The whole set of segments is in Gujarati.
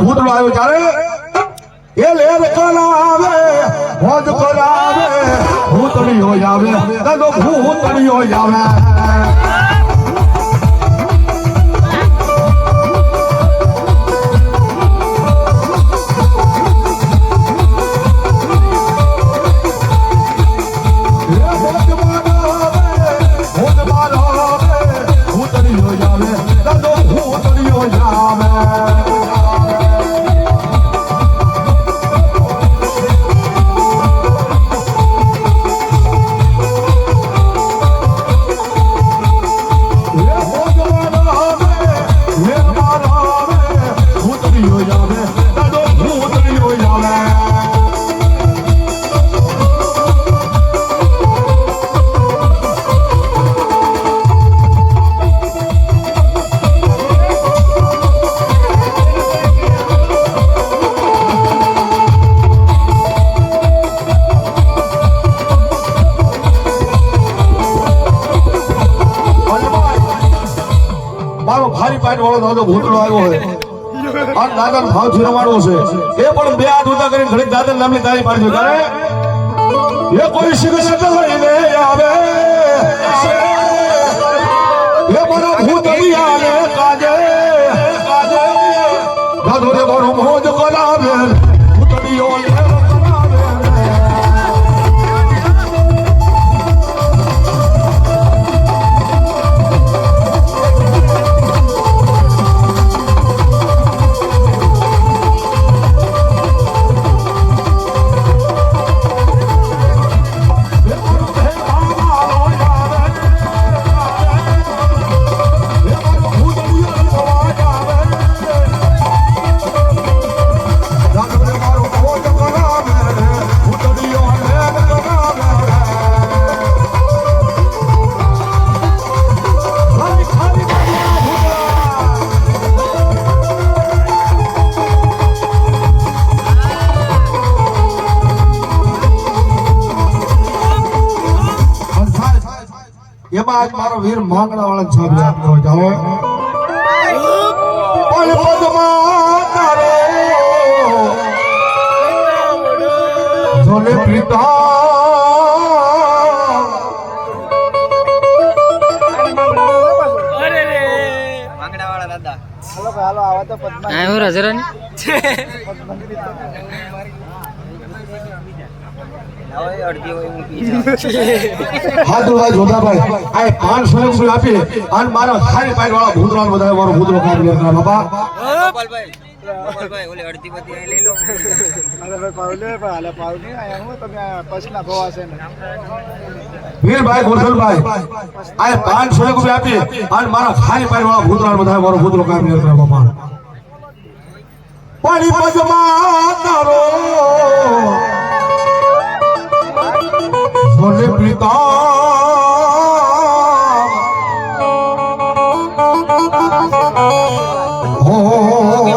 ભૂતળો આવ્યો ત્યારે એ લેર કરાવે મોજ કરાવે ભૂતળીઓ આવે દાદો ભૂતળીઓ આવે વાળો દાદો છે. એ પણ બે હાથ ઉતા કરીને ઘડી દાદા નામની તારી પાડજો કરે એ કોઈ શિક્ષક લઈને આવે. એ એમાં આજ મારો વીર માંગણા વાળા યાદ કરો જાઓ પણ પદમાં તારો જોને પિતા હાલો આવા તો પદ્મા આવ્યો હું રજરાની હવે અડધી હોય હું પી જાઉં હાથ ઊભા જોધાભાઈ આ પાંચસો રૂપિયા આપી. અને મારા ખારી પાઈ વાળા ભૂતરાનો બધા મારો ભૂતરો બાપા. લઈ લો. ભાઈ ભાઈ ને. વીરભાઈ ગોરધનભાઈ આ પાંચસો રૂપિયા આપી. અને મારા ખારી પાઈ વાળા ભૂતરાનો બધા મારો ભૂતરો લેતા બાપા. પાણી હો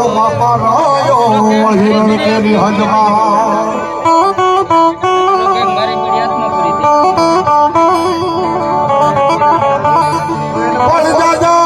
બાપા રાયો હિરણ કેરી હદમાં મારી મીડિયા હાથમાં પડી પણ દાદા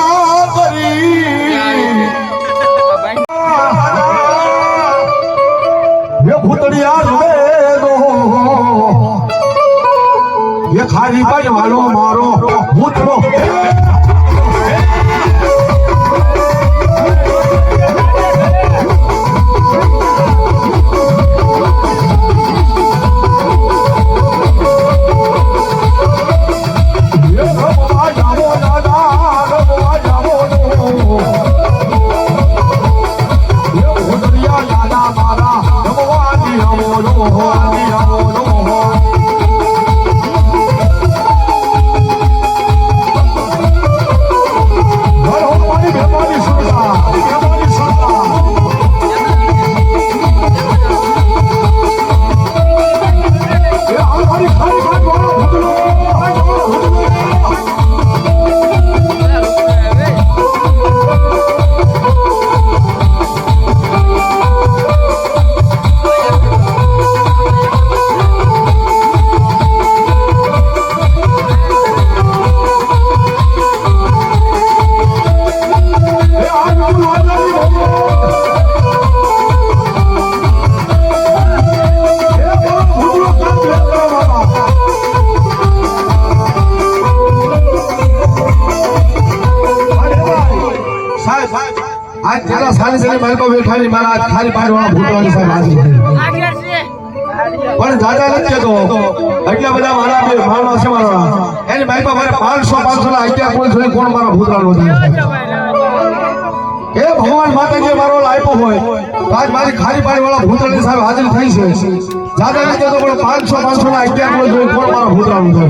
આજ સાહેબ મારે કોઈ માલિકો મારા ખાલી પાડ વાળા ભૂતવાની સાહેબ પણ દાદા નથી કહેતો. એટલા બધા મારા બે મારવા છે મારા. એની મારી પાસે પાંચસો પાંચસો ના કોઈ જોઈ કોણ મારા ભૂતરાનો છે? એ ભગવાન, માતાજી મારો આપ્યો હોય આજ મારી ખાલી પાડી વાળા ભૂતરાની સાહેબ હાજર થઈ છે. દાદા નથી કહેતો, પણ પાંચસો પાંચસો ના કોઈ જોઈ કોણ મારા ભૂતરાનો છે?